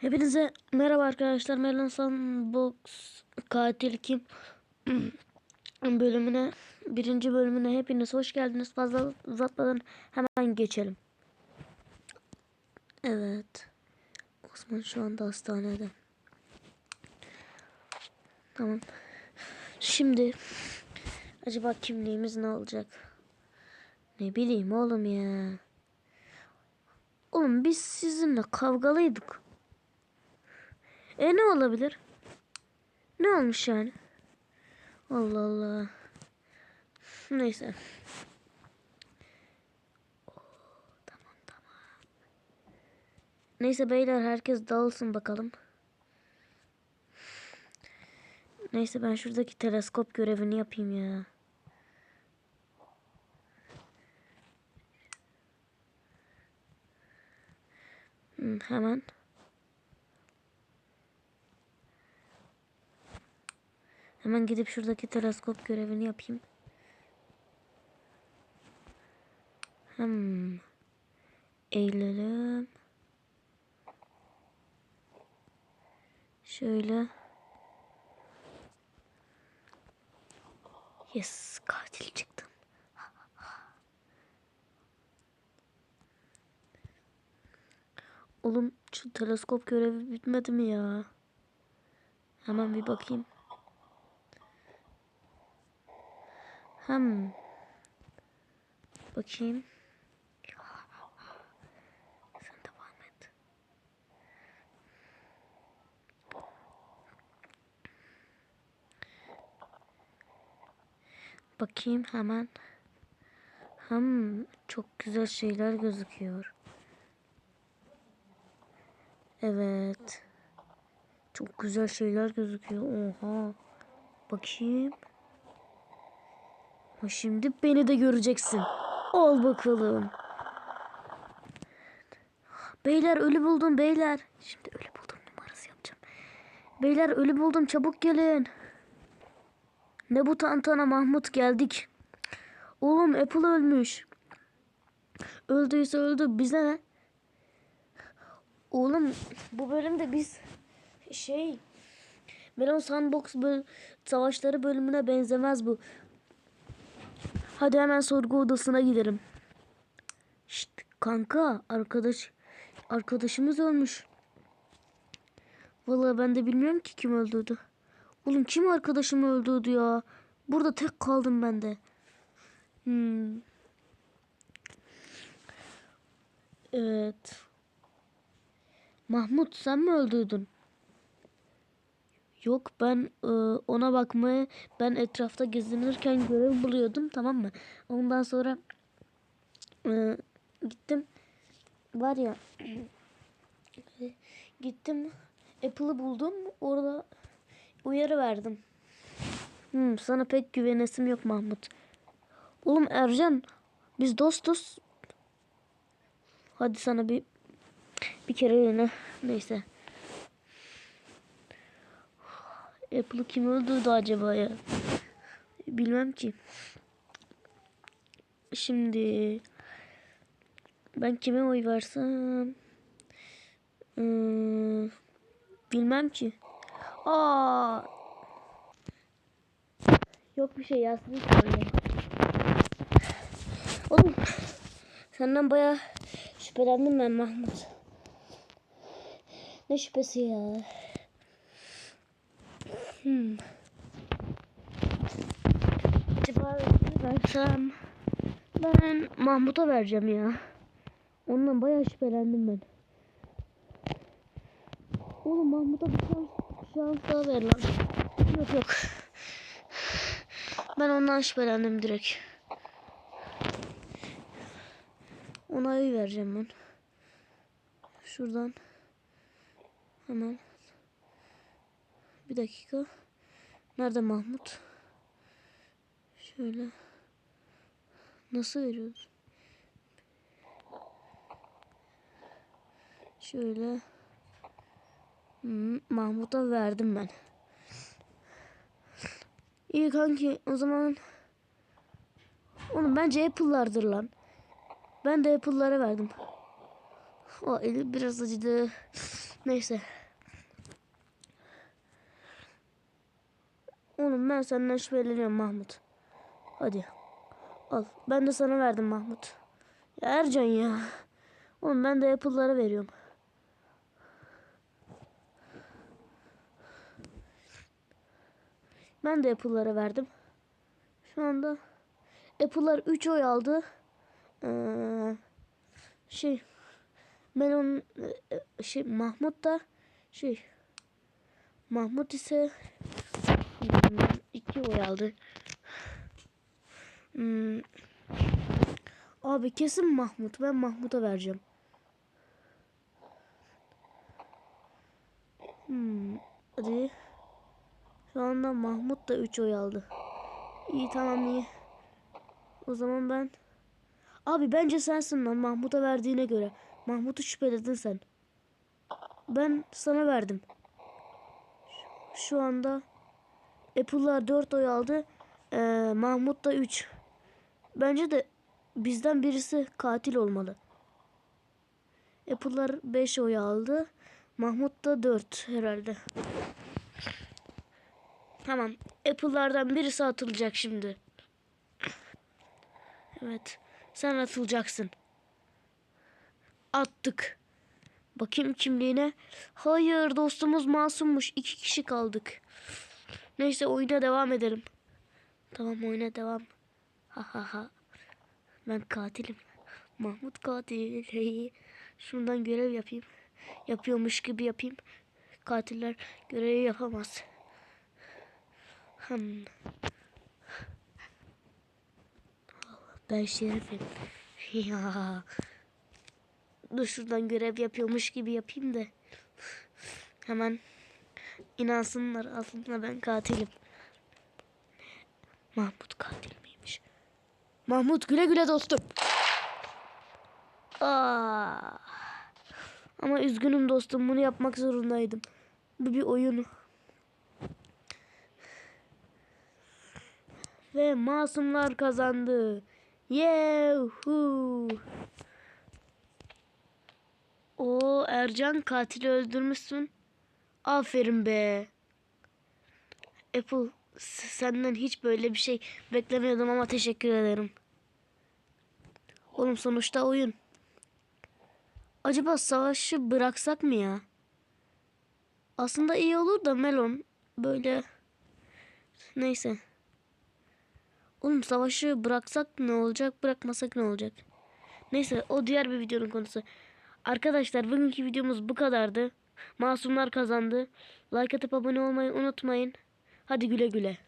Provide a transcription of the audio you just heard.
Hepinize merhaba arkadaşlar. Melon Sandbox katil kim bölümüne birinci bölümüne hepiniz hoş geldiniz. Fazla uzatmadan hemen geçelim. Evet. Osman şu anda hastanede. Tamam. Şimdi acaba kimliğimiz ne olacak? Ne bileyim oğlum ya. Oğlum biz sizinle kavgalıydık. E ne olabilir? Ne olmuş yani? Allah Allah. Neyse. Tamam. Neyse beyler herkes dağılsın bakalım. Neyse ben şuradaki teleskop görevini yapayım ya. Hemen. Hemen gidip şuradaki teleskop görevini yapayım. Hmm. Eğilelim. Şöyle. Yes, katil çıktım. Oğlum şu teleskop görevi bitmedi mi ya? Hemen bir bakayım. Hem bakayım. Sen devam et. Bakayım hemen. Hem çok güzel şeyler gözüküyor. Evet. Çok güzel şeyler gözüküyor. Oha. Bakayım. Ha, Şimdi beni de göreceksin. Ol bakalım. Beyler ölü buldum beyler. Şimdi ölü buldum numarası yapacağım. Beyler ölü buldum çabuk gelin. Ne bu tantana Mahmut geldik. Oğlum Apple ölmüş. Öldüyse öldü bize ne? Oğlum bu bölümde biz şey Melon Sandbox böl savaşları bölümüne benzemez bu. Hadi hemen sorgu odasına gidelim. Şşt kanka arkadaş arkadaşımız ölmüş. Vallahi ben de bilmiyorum ki kim öldürdü. Oğlum kim arkadaşımı öldürdü ya? Burada tek kaldım ben de. Hmm. Evet. Mahmut sen mi öldürdün? Yok ben e, ona bakmaya ben etrafta gezinirken görev buluyordum tamam mı? Ondan sonra e, gittim var ya gittim Apple'ı buldum orada uyarı verdim. Hmm, sana pek güvenesim yok Mahmut. Oğlum Ercan biz dostuz. Hadi sana bir bir kere yine neyse. Apple'ı kim öldürdü acaba ya? Bilmem ki. Şimdi ben kime oy versem Hmm, bilmem ki. Aa. Yok bir şey Yasin'i söyle. Oğlum senden baya şüphelendim ben Mahmut. Ne şüphesi ya? Hmm. Acaba versem? Ben Mahmut'a vereceğim ya. Ondan bayağı şüphelendim ben. Oğlum Mahmut'a bir şans, şans daha ver lan. Yok yok. Ben ondan şüphelendim direkt. Ona oy vereceğim ben. Şuradan. Hemen. Bir dakika. Nerede Mahmut? Şöyle. Nasıl veriyoruz? Şöyle. Hmm, Mahmut'a verdim ben. İyi kanki o zaman Oğlum bence Apple'lardır lan. Ben de Apple'lara verdim. O eli biraz acıdı. Neyse. Oğlum ben senden şüpheleniyorum Mahmut. Hadi. Al. Ben de sana verdim Mahmut. Ya Ercan ya. Oğlum ben de Apple'lara veriyorum. Ben de Apple'lara verdim. Şu anda Apple'lar 3 oy aldı. Ee, şey Melon e, şey Mahmut da şey Mahmut ise 2 oy aldı. Hmm, Abi kesin Mahmut. Ben Mahmut'a vereceğim. Hmm, hadi. Şu anda Mahmut da 3 oy aldı. İyi tamam iyi. O zaman ben... Abi bence sensin lan Mahmut'a verdiğine göre. Mahmut'u şüpheledin sen. Ben sana verdim. Şu anda Apple'lar 4 oy aldı. Ee, Mahmut da 3. Bence de bizden birisi katil olmalı. Apple'lar 5 oy aldı. Mahmut da 4 herhalde. Tamam. Apple'lardan birisi atılacak şimdi. Evet. Sen atılacaksın. Attık. Bakayım kimliğine. Hayır dostumuz masummuş. İki kişi kaldık. Neyse oyuna devam edelim. Tamam oyuna devam. Ha ha ha. Ben katilim. Mahmut katil. Hey. Şundan görev yapayım. Yapıyormuş gibi yapayım. Katiller görevi yapamaz. Hmm. Ben şerifim. Ya. Dur şuradan görev yapıyormuş gibi yapayım da. Hemen inansınlar aslında ben katilim. Mahmut katil miymiş? Mahmut güle güle dostum. Aa. Ama üzgünüm dostum bunu yapmak zorundaydım. Bu bir oyun. Ve masumlar kazandı. Yehu. O Ercan katili öldürmüşsün. Aferin be. Apple senden hiç böyle bir şey beklemiyordum ama teşekkür ederim. Oğlum sonuçta oyun. Acaba savaşı bıraksak mı ya? Aslında iyi olur da Melon böyle neyse. Oğlum savaşı bıraksak ne olacak, bırakmasak ne olacak? Neyse o diğer bir videonun konusu. Arkadaşlar bugünkü videomuz bu kadardı. Masumlar kazandı. Like atıp abone olmayı unutmayın. Hadi güle güle.